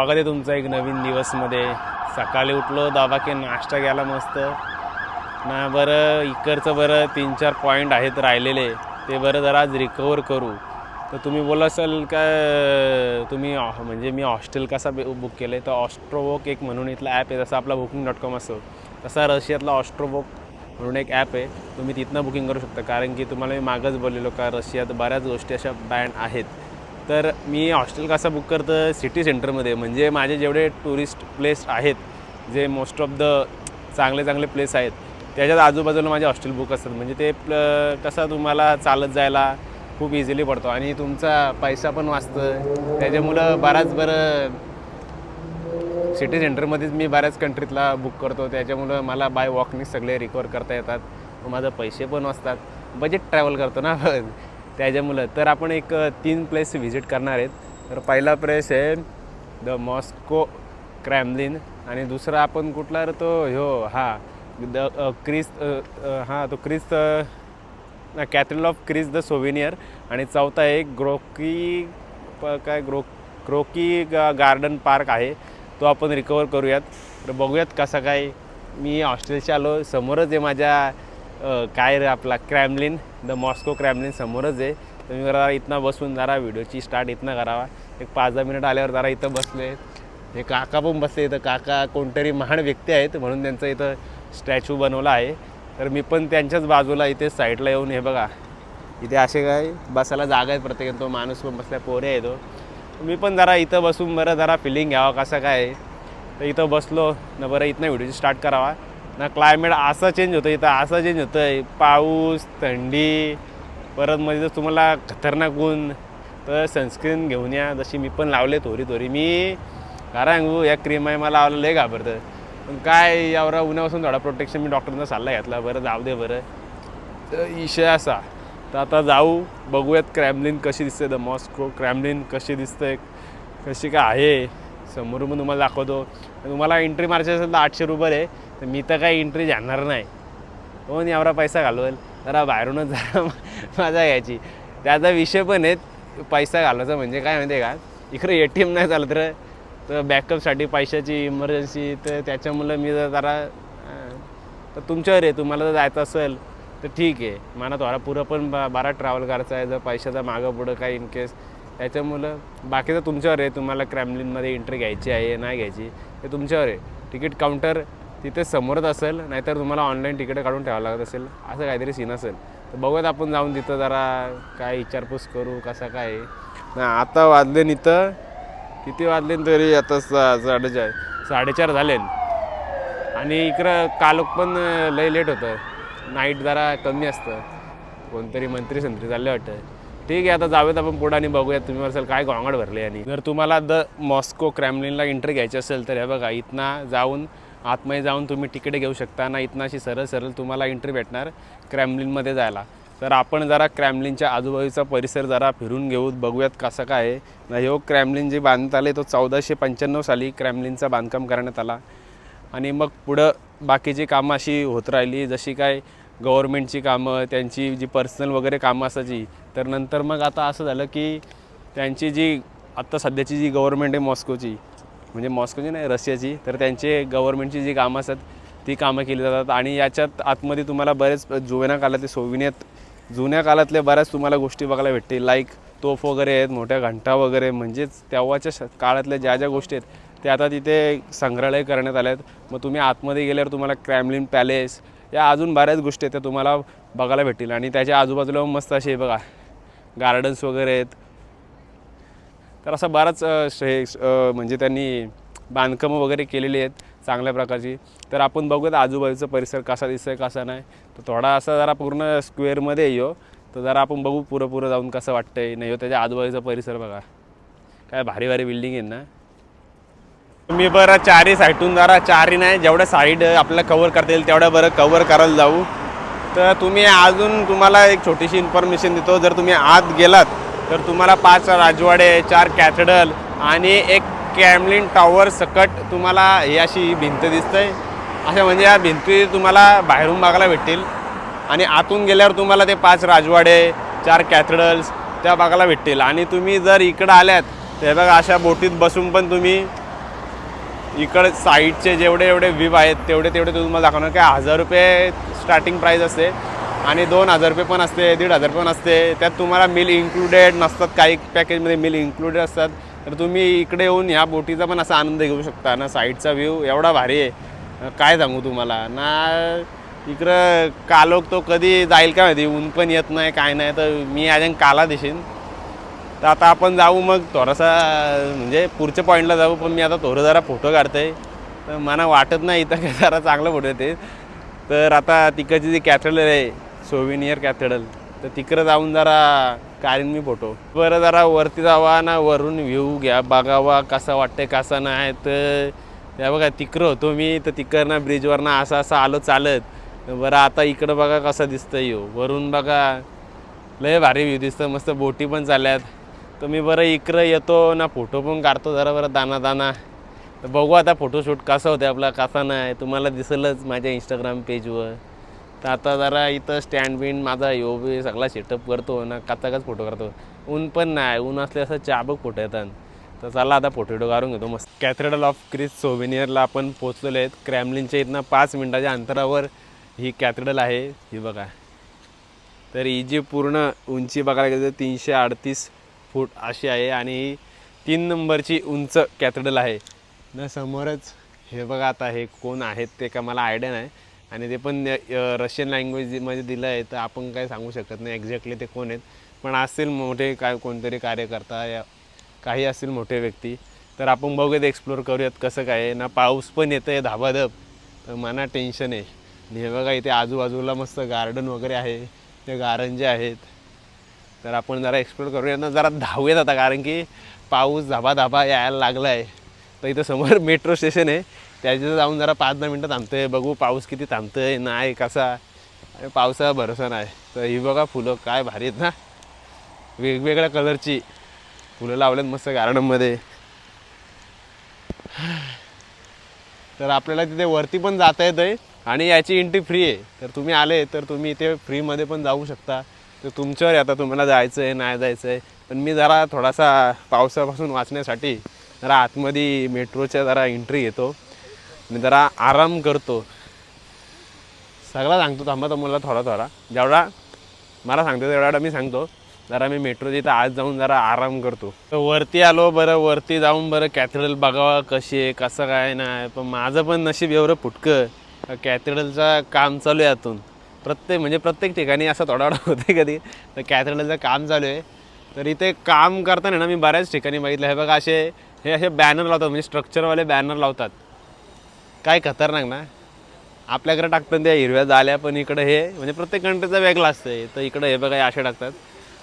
स्वागत आहे तुमचं एक नवीन दिवसमध्ये. सकाळी उठलो दाबा की नाश्ता घ्यायला मस्त. ना बरं इकडचं बरं तीन चार पॉईंट आहेत राहिलेले. ते बरं जरा आज रिकवर करू. तर तुम्ही बोला असाल का तुम्ही म्हणजे मी हॉस्टेल कसा बुक केलं आहे तर ऑस्ट्रोवोक एक म्हणून इथला ॲप आहे जसं आपला बुकिंग डॉट कॉम असतो तसा रशियातला ऑस्ट्रोवोक म्हणून एक ॲप आहे. तुम्ही तिथनं बुकिंग करू शकता. कारण की तुम्हाला मी मागंच बोललेलो का रशियात बऱ्याच गोष्टी अशा बँड आहेत. तर मी हॉस्टेल कसा बुक करतं सिटी सेंटरमध्ये. म्हणजे माझे जेवढे टुरिस्ट प्लेस आहेत जे मोस्ट ऑफ द चांगले चांगले प्लेस आहेत त्याच्यात आजूबाजूला माझे हॉस्टेल बुक असतात. म्हणजे ते प्ल कसं तुम्हाला चालत जायला खूप इझिली पडतो. आणि तुमचा पैसा पण वाचतं. त्याच्यामुळं बराच बरं सिटी सेंटरमध्येच मी बऱ्याच कंट्रीतला बुक करतो. त्याच्यामुळं मला बाय वॉकनी सगळे रिकवर करता येतात. माझं पैसे पण वाचतात. बजेट ट्रॅव्हल करतो ना त्याच्यामुळं तर आपण एक तीन प्लेस व्हिजिट करणार आहेत. तर पहिला प्लेस आहे द मॉस्को क्रॅमलिन आणि दुसरा आपण कुठला तो? ह्यो हा. द क्रिस्त हां हा तो Christ cathedral of Christ the saviour आणि चौथा एक ग्रोकी प- काय ग्रो क्रोकी गार्डन पार्क आहे. तो आपण रिकवर करूयात. तर बघूयात कसा काय मी हॉस्टेलच्या आलो. समोरच आहे माझ्या काय रे आपला क्रॅमलिन? द मॉस्को क्रॅमलिन समोरच आहे. तुम्ही जरा इथनं बसून जरा व्हिडिओची स्टार्ट इथनं करावा. एक पाच दहा मिनिट आल्यावर जरा इथं बसले. हे काका पण बसले इथं. काका कोणतरी महान व्यक्ती आहेत म्हणून त्यांचं इथं स्टॅच्यू बनवला आहे. तर मी पण त्यांच्याच बाजूला इथे साईडला येऊन हे बघा. इथे असे काय बसायला जागा आहेत प्रत्येक तो माणूस पण बसल्या पोरे आहे तो हो. मी पण जरा इथं बसून बरं जरा फिलिंग घ्यावा कसं काय आहे. तर इथं बसलो. ना बरं इथनं व्हिडिओची स्टार्ट करावा. ना क्लायमेट असं चेंज होतं इथं असं चेंज होतं आहे पाऊस थंडी परत मध्ये जर तुम्हाला खतरनाक ऊन तर सनस्क्रीन घेऊन या. जशी मी पण लावले थोडी थोडी. मी घरांगू सांगू या क्रीम आहे मला लावलं लय घाबरतं. पण काय यावर उन्हापासून थोडा प्रोटेक्शन मी डॉक्टरचा सल्ला घेतला. बरं जाऊ दे बरं. तर विषय असा. तर आता जाऊ बघूयात क्रॅमलिन कशी दिसते द मॉस्को क्रॅमलिन कशी दिसते कशी काय आहे. समोरून पण तुम्हाला दाखवतो. तुम्हाला एंट्री मारायची असेल तर आठशे रुपये आहे. तर मी तर काही एंट्री जाणार नाही. कोण एवढा पैसा घालवेल? जरा बाहेरूनच जरा मजा घ्यायची. त्याचा विषय पण आहेत पैसा घालायचा म्हणजे काय माहिती आहे का? इकडे ए टी एम नाही चालत रे. तर बॅकअपसाठी पैशाची इमर्जन्सी तर त्याच्यामुळं मी जर जरा तर तुमच्यावर आहे. तुम्हाला जर जायचं असेल तर ठीक आहे. मला थोडा पुरं पण बा बारा ट्रॅव्हल करायचा आहे. जर पैशाचा मागं पुढं काय इन केस त्याच्यामुळं बाकीचं तुमच्यावर आहे. तुम्हाला क्रॅमलिनमध्ये एंट्री घ्यायची आहे नाही घ्यायची ते तुमच्यावर आहे. तिकीट काउंटर तिथे समोरच असेल नाहीतर तुम्हाला ऑनलाईन तिकीट काढून ठेवावं लागत असेल. असं काहीतरी सीन असेल. तर बघूयात आपण जाऊन तिथं जरा काय विचारपूस करू कसा काय. ना आता वाजले इथं किती वाजले तरी आता साडेचार. साडेचार झाले आणि इकडं काल पण लय लेट होतं. नाईट जरा कमी असतं. कोणतरी मंत्री संत्री चालले वाटतं. ठीक आहे आता जाऊयात आपण पुढं आणि बघूयात तुम्ही असेल काय गोंगाट भरले आणि जर तुम्हाला द मॉस्को क्रॅमलिनला एंट्री घ्यायची असेल तर हे बघा इथना जाऊन आतमध्ये जाऊन तुम्ही तिकडे घेऊ शकता. ना इथनं अशी सरळ सरळ तुम्हाला एंट्री भेटणार क्रॅमलिनमध्ये जायला. तर आपण जरा क्रॅमलिनच्या आजूबाजूचा परिसर जरा फिरून घेऊ. बघूयात कसं काय आहे. हो क्रॅमलिन जे बांधण्यात आले तो चौदाशे पंच्याण्णव साली क्रॅमलिनचा बांधकाम करण्यात आला. आणि मग पुढं बाकीची कामं अशी होत राहिली जशी काय गव्हर्मेंटची कामं त्यांची जी पर्सनल वगैरे कामं असायची तर नंतर मग आता असं झालं की त्यांची जी आत्ता सध्याची जी गव्हर्मेंट आहे मॉस्कोची म्हणजे मॉस्कोची नाही रशियाची. तर त्यांचे गव्हर्मेंटची जी कामं असतात ती कामं केली जातात. आणि याच्यात आतमध्ये तुम्हाला बरेच जुन्या काळातले सोविनियत जुन्या काळातल्या बऱ्याच तुम्हाला गोष्टी बघायला भेटतील. लाईक तोफ वगैरे आहेत मोठ्या घंटा वगैरे. म्हणजेच तेव्हाच्या काळातल्या ज्या ज्या गोष्टी आहेत त्या आता तिथे संग्रहालय करण्यात आल्या आहेत मग तुम्ही आतमध्ये गेल्यावर तुम्हाला क्रॅमलिन पॅलेस या अजून बऱ्याच गोष्टी आहेत त्या तुम्हाला बघायला भेटतील. आणि त्याच्या आजूबाजूला मस्त असे बघा गार्डन्स वगैरे आहेत. तर असा बराच अ, हे म्हणजे त्यांनी बांधकामं वगैरे केलेली आहेत चांगल्या प्रकारची. तर आपण बघूयात आजूबाजूचा परिसर कसा दिसतोय कसा नाही. तर थोडा असा जरा पूर्ण स्क्वेअरमध्ये येऊ. तर जरा आपण बघू पुरं पुरं जाऊन कसं वाटतंय. नाही हो त्याच्या आजूबाजूचा परिसर बघा. काय भारी भारी बिल्डिंग आहेत ना. मी बरं चारी साईडून जरा चारी नाही जेवढ्या साईड आपल्याला कवर करता येईल तेवढ्या बरं कवर करायला जाऊ. तर तुम्ही अजून तुम्हाला एक छोटीशी इन्फॉर्मेशन देतो. जर तुम्ही आत गेलात तर तुम्हाला पाच राजवाडे चार कॅथेडल आणि एक कॅमलिन टॉवर सकट तुम्हाला ही अशी भिंत दिसते अशा म्हणजे या भिंती तुम्हाला बाहेरून बघायला भेटतील. आणि आतून गेल्यावर तुम्हाला ते पाच राजवाडे चार कॅथेड्रल्स त्या बघायला भेटतील. आणि तुम्ही जर इकडं आल्यात ते बघा अशा बोटीत बसून पण तुम्ही इकडे साईडचे जेवढे एवढे व्ह्यू आहेत तेवढे तेवढे तुम्हाला दाखवणार. काय हजार रुपये स्टार्टिंग प्राईस असते. आणि दोन हजार रुपये पण असते दीड हजार पण असते. त्यात तुम्हाला मिल इन्क्लुडेड नसतात काही पॅकेजमध्ये मिल इन्क्लुडेड असतात. तर तुम्ही इकडे येऊन ह्या बोटीचा पण असा आनंद घेऊ शकता. ना साईडचा व्ह्यू एवढा भारी आहे. काय सांगू तुम्हाला? ना इकडं कालोक तो कधी जाईल का माहिती? ऊन पण येत नाही काय नाही. तर मी अजून काला दिसेन. तर आता आपण जाऊ मग. थोडासा म्हणजे पुढच्या पॉईंटला जाऊ. पण मी आता थोडं जरा फोटो काढतोय. तर मला वाटत नाही इथं काय जरा चांगलं फोटो येते. तर आता तिकडची जी कॅथेड्रल आहे सोविनियर कॅथेडल तर तिकडं जाऊन जरा काढीन मी फोटो बरं जरा वरती जावा ना वरून व्ह्यू घ्या बघावा कसा वाटतंय कसा नाही. तर त्या बघा तिकडं होतो मी तर तिकडनं ब्रिजवरनं असं असं आलो चालत. बरं आता इकडं बघा कसं दिसतं यो. वरून बघा लय भारी व्ह्यू दिसतं मस्त बोटी पण चालल्यात. तर मी बरं इकडं येतो ना फोटो पण काढतो जरा बरं दाना दाना. तर बघू आता फोटोशूट कसं होतं आपला कसा नाही. तुम्हाला दिसेलच माझ्या इंस्टाग्राम पेजवर तर आता जरा इथं स्टँड बिंड माझा यो बी सगळा सेटअप करतो ना काचाकाच फोटो काढतो ऊन पण नाही ऊन असले असं चाबक फोटो येतात. तर चला आता फोटो काढून घेतो मस्त. कॅथेड्रल ऑफ क्रिस सोविनियरला आपण पोचलेलो आहेत. क्रॅमलिनच्या इथनं पाच मिनटाच्या अंतरावर ही कॅथेड्रल आहे. ही बघा. तर ही जी पूर्ण उंची बघायला गेलं तर तीनशे अडतीस फूट अशी आहे आणि ही तीन नंबरची उंच कॅथेड्रल आहे. ना समोरच हे बघा आता हे कोण आहेत ते का मला आयडिया नाही. आणि ते पण रशियन लँग्वेजमध्ये दिलं आहे तर आपण काय सांगू शकत नाही एक्झॅक्टली ते कोण आहेत. पण असतील मोठे काय कोणतरी कार्यकर्ता या काही असतील मोठे व्यक्ती तर आपण बघूयात एक्सप्लोर करूयात कसं काय आहे. ना पाऊस पण येतं आहे धाबाधब तर मना टेन्शन आहे. आणि हे बघा इथे आजूबाजूला मस्त गार्डन वगैरे आहे ते गार्डन जे आहेत. तर आपण जरा एक्सप्लोर करूया ना जरा धावूयात आता कारण की पाऊस धाबा धाबा यायला लागला आहे तर इथं समोर मेट्रो स्टेशन आहे. त्याच्यात जाऊन जरा पाच दहा मिनटं थांबतोय. बघू पाऊस किती थांबतोय नाही कसा? आणि पावसाचा भरोसा नाही. तर ही बघा फुलं काय भारी आहेत ना. वेगवेगळ्या कलरची. फुलं लावल्यात मस्त गार्डनमध्ये. तर आपल्याला तिथे वरती पण जाता येतं आहे आणि याची एंट्री फ्री आहे. तर तुम्ही आले तर तुम्ही इथे फ्रीमध्ये पण जाऊ शकता. तर तुमच्यावर आता तुम्हाला जायचं आहे नाही जायचं आहे पण मी जरा थोडासा पावसापासून वाचण्यासाठी जरा आतमध्ये मेट्रोच्या जरा एंट्री घेतो. मी जरा आराम करतो. सगळा सांगतो थांबा तर मला थोडा थोडा. जेवढा मला सांगतो तेवढा मी सांगतो. जरा मी मेट्रो तिथं आज जाऊन जरा आराम करतो. तर वरती आलो बरं वरती जाऊन बरं कॅथेड्रल बघावा कशी आहे कसं काय नाही. पण माझं पण नशीब एवढं फुटकं. कॅथेड्रलचं काम चालू आहे आतून प्रत्येक म्हणजे प्रत्येक ठिकाणी असं थोडा होतं होते कधी. तर कॅथेड्रलचं काम चालू आहे. तर इथे काम करताना ना मी बऱ्याच ठिकाणी बघितलं. हे बघा असे हे असे बॅनर लावतात म्हणजे स्ट्रक्चरवाले बॅनर लावतात. काय खतरनाक ना? आपल्याकडे टाकतात त्या हिरव्या जाल्या पण इकडं हे म्हणजे प्रत्येक कंट्रीचा वेगळा असतं तर इकडं हे बघा असे टाकतात.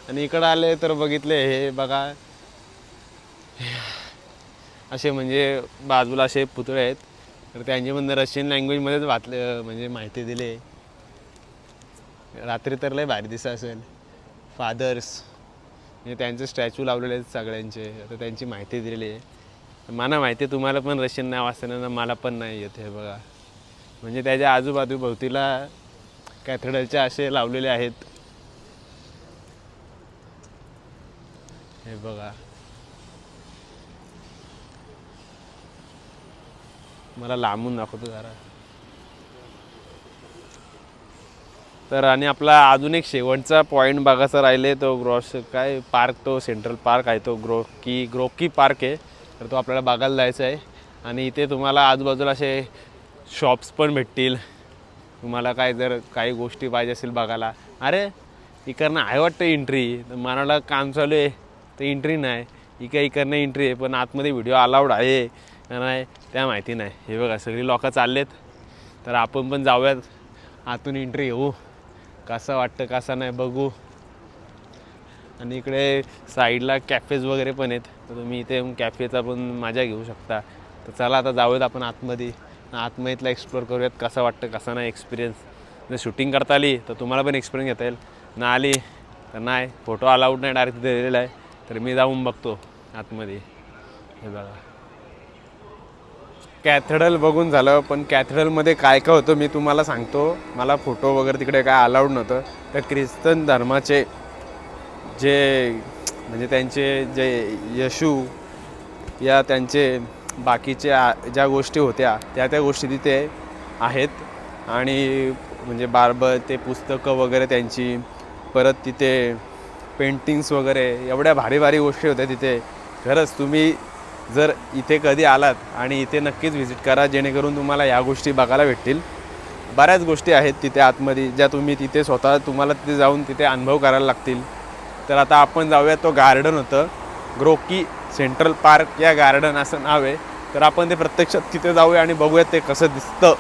आणि इकडं आले तर बघितले हे बघा. असे म्हणजे बाजूला असे पुतळे आहेत. तर त्यांचे म्हणजे रशियन लँग्वेजमध्येच वाचले म्हणजे माहिती दिली. रात्री तर लय भारी दिसत असेल. फादर्स म्हणजे त्यांचे स्टॅच्यू लावलेले आहेत सगळ्यांचे. तर त्यांची माहिती दिलेली आहे. मला माहिती आहे तुम्हाला पण रशियन नाव असताना ना मला पण नाही येत हे बघा. म्हणजे त्याच्या आजूबाजू भोवतीला कॅथेड्रलचे असे लावलेले आहेत. हे बघा. मला लांबून दाखवतो जरा. तर आणि आपला अजून एक शेवटचा पॉईंट बघायचा राहिले तो ग्रॉस काय पार्क तो सेंट्रल पार्क आहे तो ग्रो की ग्रोकी पार्क आहे. तर तो आपल्याला बघायला जायचा आहे. आणि इथे तुम्हाला आजूबाजूला असे शॉप्स पण भेटतील. तुम्हाला काय जर काही गोष्टी पाहिजे असेल बघायला. अरे इकडनं आहे वाटतं एंट्री तर मनाला काम चालू आहे. तर एंट्री नाही. इकडे इकडनं एंट्री आहे. पण आतमध्ये व्हिडिओ अलाउड आहे. का नाही? त्या माहिती नाही. हे बघा सगळी लोकं चाललेत. तर आपण पण जाऊयात. आतून एंट्री घेऊ कसं वाटतं कसं नाही बघू. आणि इकडे साईडला कॅफेज वगैरे पण आहेत. तर तुम्ही इथे येऊन कॅफेचा पण मजा घेऊ शकता. तर चला आता जाऊयात आपण आतमध्ये. आतमध्ये इथला एक्सप्लोअर करूयात कसं वाटतं कसं नाही एक्सपिरियन्स जर शूटिंग करता आली तर तुम्हाला पण एक्सपिरियन्स घेता येईल. ना आली तर नाही. फोटो अलाउड नाही डायरेक्ट तिथे दिलेला आहे. तर मी जाऊन बघतो आतमध्ये. हे बघा. कॅथेड्रल बघून झालं पण कॅथेड्रलमध्ये काय काय होतं मी तुम्हाला सांगतो. मला फोटो वगैरे तिकडे काय अलाउड नव्हतं. तर ख्रिश्चन धर्माचे जे म्हणजे त्यांचे जे यशू या त्यांचे बाकीच्या ज्या गोष्टी होत्या त्या त्या गोष्टी तिथे आहेत. आणि म्हणजे बार्बर ते पुस्तकं वगैरे त्यांची परत तिथे पेंटिंग्स वगैरे एवढ्या भारी भारी गोष्टी होत्या तिथे. खरंच तुम्ही जर इथे कधी आलात आणि इथे नक्कीच व्हिजिट करा जेणेकरून तुम्हाला या गोष्टी बघायला भेटतील. बऱ्याच गोष्टी आहेत तिथे आतमध्ये ज्या तुम्ही तिथे स्वतः तुम्हाला तिथे जाऊन तिथे अनुभव करायला लागतील. तर आता आपण जाऊया तो गार्डन होतं. ग्रोकी सेंट्रल पार्क या गार्डन असं नाव आहे. तर आपण ते प्रत्यक्षात तिथे जाऊया आणि बघूया ते कसं दिसतं.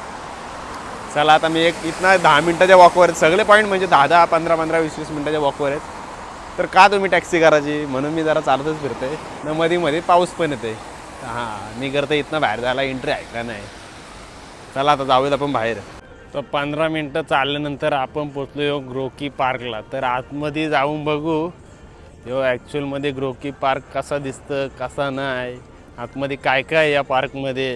चला आता मी एक इथनं दहा मिनटाच्या वॉकवर आहेत सगळे पॉईंट म्हणजे दहा दहा पंधरा पंधरा वीस वीस मिनटाच्या वॉकवर आहेत. तर का तुम्ही टॅक्सी करायची? म्हणून मी जरा चालतच फिरते न मध्ये मध्ये पाऊस पण येते हां मी करते इथनं बाहेर जायला एंट्री ऐकला नाही. चला आता जाऊयात आपण बाहेर. तर पंधरा मिनटं चालल्यानंतर आपण पोचलो यो ग्रोकी पार्कला. तर आतमध्ये जाऊन बघू. यो ॲक्च्युअलमध्ये ग्रोकी पार्क कसा दिसतं कसा नाही आतमध्ये काय काय आहे या पार्कमध्ये.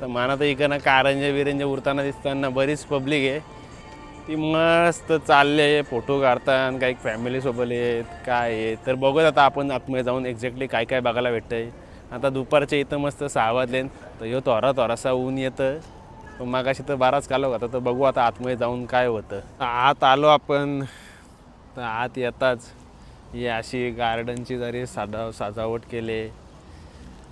तर मला तर इकडनं कारंजे बिरंजे उरताना दिसताना बरीच पब्लिक आहे. ती मस्त चालले फोटो काढतात काही फॅमिलीसोबत आहेत काय आहे. तर बघूयात आता आपण आतमध्ये जाऊन एक्झॅक्टली काय काय बघायला भेटतं आहे आता दुपारच्या इथं मस्त सहा वाजले तर ह्यो थोरा थोरासा ऊन येतं. मागाशी तर बाराच कालो होता तर बघू आता आतमध्ये जाऊन काय होतं. आत आलो आपण. तर आत येताच ही अशी गार्डनची जरी साधा सजावट केले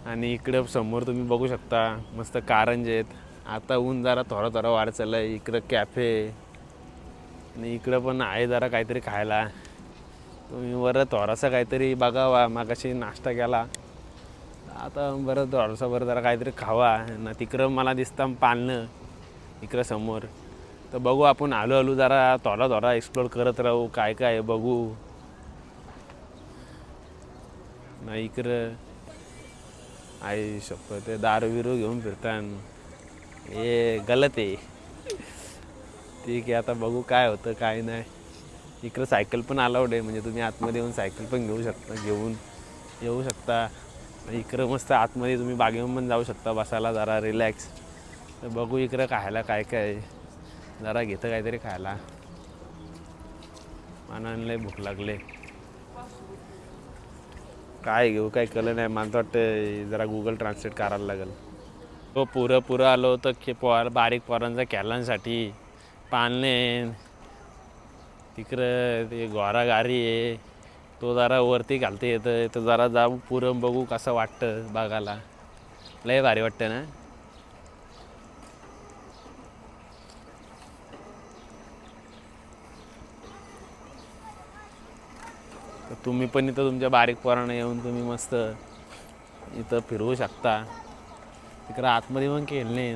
आणि इकडं समोर तुम्ही बघू शकता मस्त कारंज आहेत. आता ऊन जरा थोडा थोडा वाढ चाललं आहे इकडं कॅफे आणि इकडं पण आहे जरा काहीतरी खायला. तुम्ही बरं थोडासा काहीतरी बघावा. मागाशी नाश्ता केला. आता बरं थोडासा बरं जरा काहीतरी खावा. ना तिकडं मला दिसतं पाळणं इकडं समोर. तर बघू आपण आलो आलो जरा थोडा थोडा एक्सप्लोर करत राहू. काय काय आहे बघू. ना इकडं आई शपथ ते दारू बिरू घेऊन फिरतान. हे गलत आहे. ठीक आहे आता बघू काय होतं काय नाही. इकडं सायकल पण अलाउड आहे म्हणजे तुम्ही आतमध्ये येऊन सायकल पण घेऊ शकता घेऊन येऊ शकता. इकडं मस्त आतमध्ये तुम्ही बागेमध्ये पण जाऊ शकता बसायला जरा रिलॅक्स तर बघू इकडं खायला काय काय जरा घेतं काहीतरी खायला. मनाला लय भूक लागले. काय घेऊ काय कळलं नाही. मला वाटतं जरा गुगल ट्रान्सलेट करायला लागेल. तो पुरं पुरं आलो होतं की पोर बारीक पोरांचा कॅलांसाठी पालणे तिकडं ते घोरागारी आहे. तो जरा वरती घालते येतं तर जरा जाऊ पुरण बघू कसं वाटतं बागाला लय भारी वाटतं ना? तर तुम्ही पण इथं तुमच्या बारीक पोरांना येऊन तुम्ही मस्त इथं फिरवू शकता. तिकडं आतमध्ये पण खेळणे.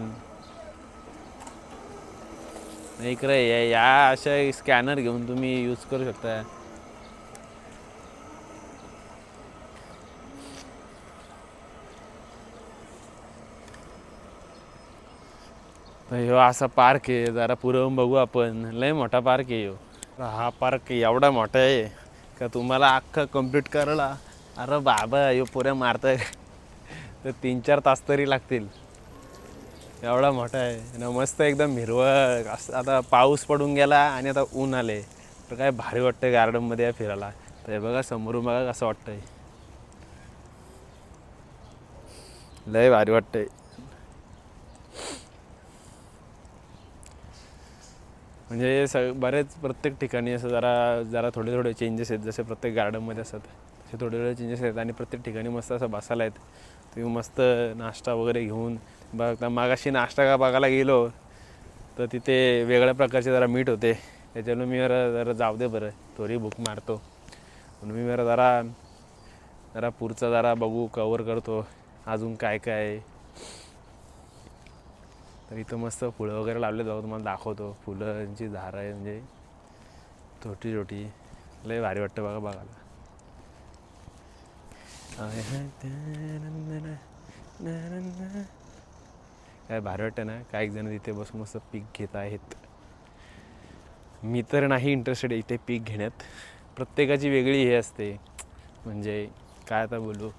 इकडे या अशा स्कॅनर घेऊन तुम्ही यूज करू शकता. ह्यो असा पार्क आहे जरा पुरवून बघू आपण. लय मोठा पार्क आहे ह्यो हा पार्क एवढा मोठा आहे का तुम्हाला अख्खा कंप्लीट करायला? अरे बाबा ह्यो पुऱ्या मारतोय. तर तीन चार तास तरी लागतील. एवढा मोठा आहे. ना मस्त एकदम हिरवळ. असं आता पाऊस पडून गेला आणि आता ऊन आले तर काय भारी वाटतंय गार्डनमध्ये फिरायला. तर हे बघा समोरून बघा कसं वाटतंय. लय भारी वाटतंय. म्हणजे सग बरेच प्रत्येक ठिकाणी असं जरा जरा थोडे थोडे चेंजेस आहेत. जसे प्रत्येक गार्डनमध्ये असतात तसे थोडे थोडे चेंजेस आहेत. आणि प्रत्येक ठिकाणी मस्त असं बसायला आहेत. तुम्ही मस्त नाश्ता वगैरे घेऊन बघता मागाशी नाश्ता का बघायला गेलो तर तिथे वेगळ्या प्रकारचे जरा मीठ होते. त्याच्यानं मी जरा जरा जाऊ दे बरं. थोडी भूक मारतो. म्हणून मी जरा जरा जरा पुढचा जरा बघू कवर करतो. अजून काय काय? आहे तर इथं मस्त फुलं वगैरे लावले जाऊ तुम्हाला दाखवतो. फुलांची झाडं आहे म्हणजे छोटी छोटी लय भारी वाटतं बघा बघायला. काय भारी वाटतं ना? काही जण तिथे बसून मस्त पीक घेत आहेत. मी तर नाही इंटरेस्टेड इथे पीक घेण्यात. प्रत्येकाची वेगळी हे असते. म्हणजे काय आता बोलू?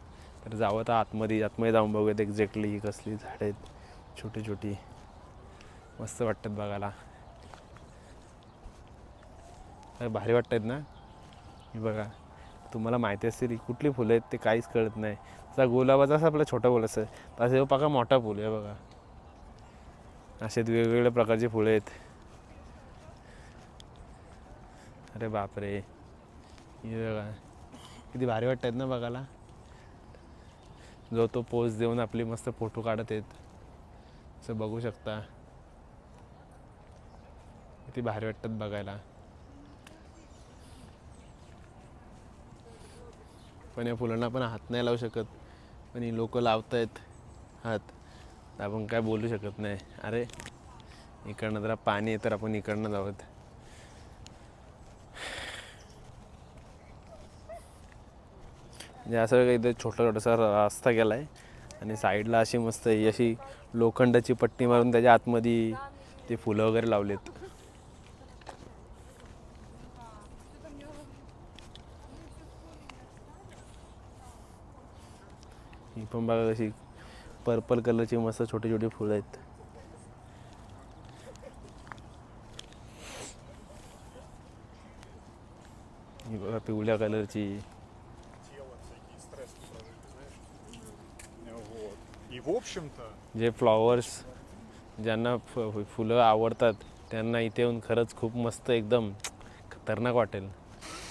तर जावं तर आतमध्ये आतमध्ये जाऊन बघूयात एक्झॅक्टली कसली झाडं आहेत. छोटी छोटी मस्त वाटतात बघायला. भारी वाटतात ना? हे बघा. तुम्हाला माहिती असतील कुठली फुलं आहेत ते काहीच कळत नाही. जसा गुलाबाचा असं आपला छोटा फुल असं तसं हो पाका बघा मोठा फुल आहे बघा. असे वेगवेगळ्या प्रकारची फुलं आहेत. अरे बापरे. हे बघा. किती भारी वाटत आहेत ना बघायला. जो तो पोज देऊन आपली मस्त फोटो काढत आहेत. असं बघू शकता. किती भारी वाटतात बघायला. पण या फुलांना आपण हात नाही लावू शकत. पण ही लोक लावतायत हात. तर आपण काय बोलू शकत नाही. अरे इकडनं जरा पाणी आहे तर आपण इकडनं जाऊत म्हणजे असं काही इथे छोटा छोटासा रस्ता गेला आहे आणि साईडला अशी मस्त ही अशी लोखंडाची पट्टी मारून त्याच्या आतमध्ये ते फुलं वगैरे लावलेत. पण बघा कशी पर्पल कलरची मस्त छोटे छोटे फुलं आहेत. बघा पिवळ्या कलरची हो, हो. जे फ्लॉवर्स ज्यांना फुलं आवडतात त्यांना इथे येऊन खरंच खूप मस्त एकदम खतरनाक वाटेल.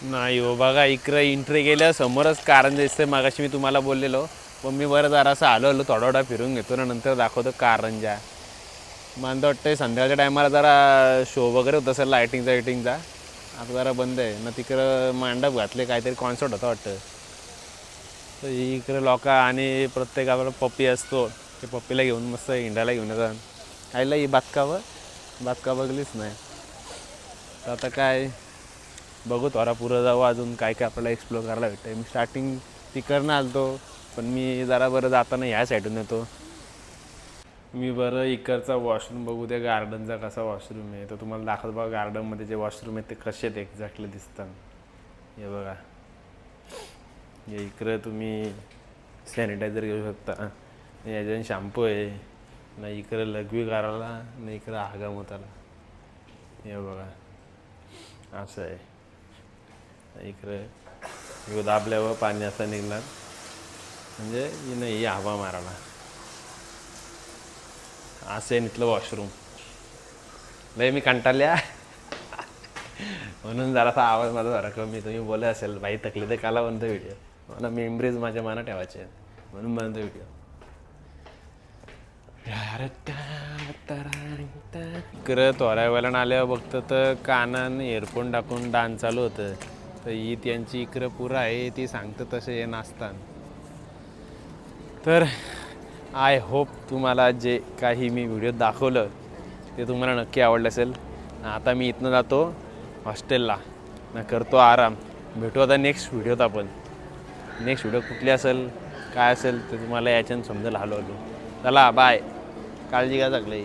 नाही हो बघा इकडे इंट्री गेल्या समोरच कारण दिसतंय. मागाशी मी तुम्हाला बोललेलो. पण मी बरं जरा असं आलो आलो थोडा थोडा फिरून घेतो ना नंतर दाखवतो कारंजा. मला तर वाटतं संध्याकाळच्या टायमाला जरा शो वगैरे होत असेल लायटिंगचा लायटिंगचा आता जरा बंद आहे. ना तिकडं मांडप घातले काहीतरी कॉन्सर्ट होता वाटतं. तर इकडे लोक आणि प्रत्येक आपला पप्पी असतो. ते पप्पीला घेऊन मस्त हिंडायला घेऊन येतात. आईला ही बातकावं? बातका बघलीच नाही. तर आता काय? बघू थोडा पुरं जाऊ अजून काय काय आपल्याला एक्सप्लोर करायला भेटतं मी स्टार्टिंग तिकडनं आलतो. पण मी जरा बरं जाताना ह्या साईडून येतो. मी बरं इकडचा वॉशरूम बघू त्या गार्डनचा कसा वॉशरूम आहे. तर तुम्हाला दाखवत बघा गार्डनमध्ये जे वॉशरूम आहेत ते कसे आहेत एक्झॅक्टली दिसतात. हे बघा. हे इकडं तुम्ही सॅनिटायझर घेऊ शकता. याच्या शॅम्पू आहे ना इकडं लघवी गाराला ना इकडं आगामताला हे बघा. असं आहे. इकडं दाबल्यावर पाणी असं निघणार. म्हणजे नाही हवा मारायला. असं आहे इथलं वॉशरूम लय मी कंटाळल्या. म्हणून जरासा आवाज माझा जरा कमी. तुम्ही बोलत असेल बाई तकली तर काला बनतो व्हिडिओ मला मेमरीज माझ्या मनात ठेवायचे आहेत. म्हणून बनतो व्हिडिओ इकडं थोड्या वेळानं आल्यावर बघतं तर कानान इयरफोन टाकून डान्स चालू होतं. तर ही त्यांची इकडं पुरं आहे ती सांगतं तसे हे नाचताना. तर आय होप तुम्हाला जे काही मी व्हिडिओ दाखवलं ते तुम्हाला नक्की आवडलं असेल. आता मी इथनं जातो हॉस्टेलला. ना करतो आराम. भेटू आता नेक्स्ट व्हिडिओत आपण. नेक्स्ट व्हिडिओ कुठली असेल काय असेल ते तुम्हाला याच्यानं समजेल हळूहळू. चला बाय काळजी घ्या चांगली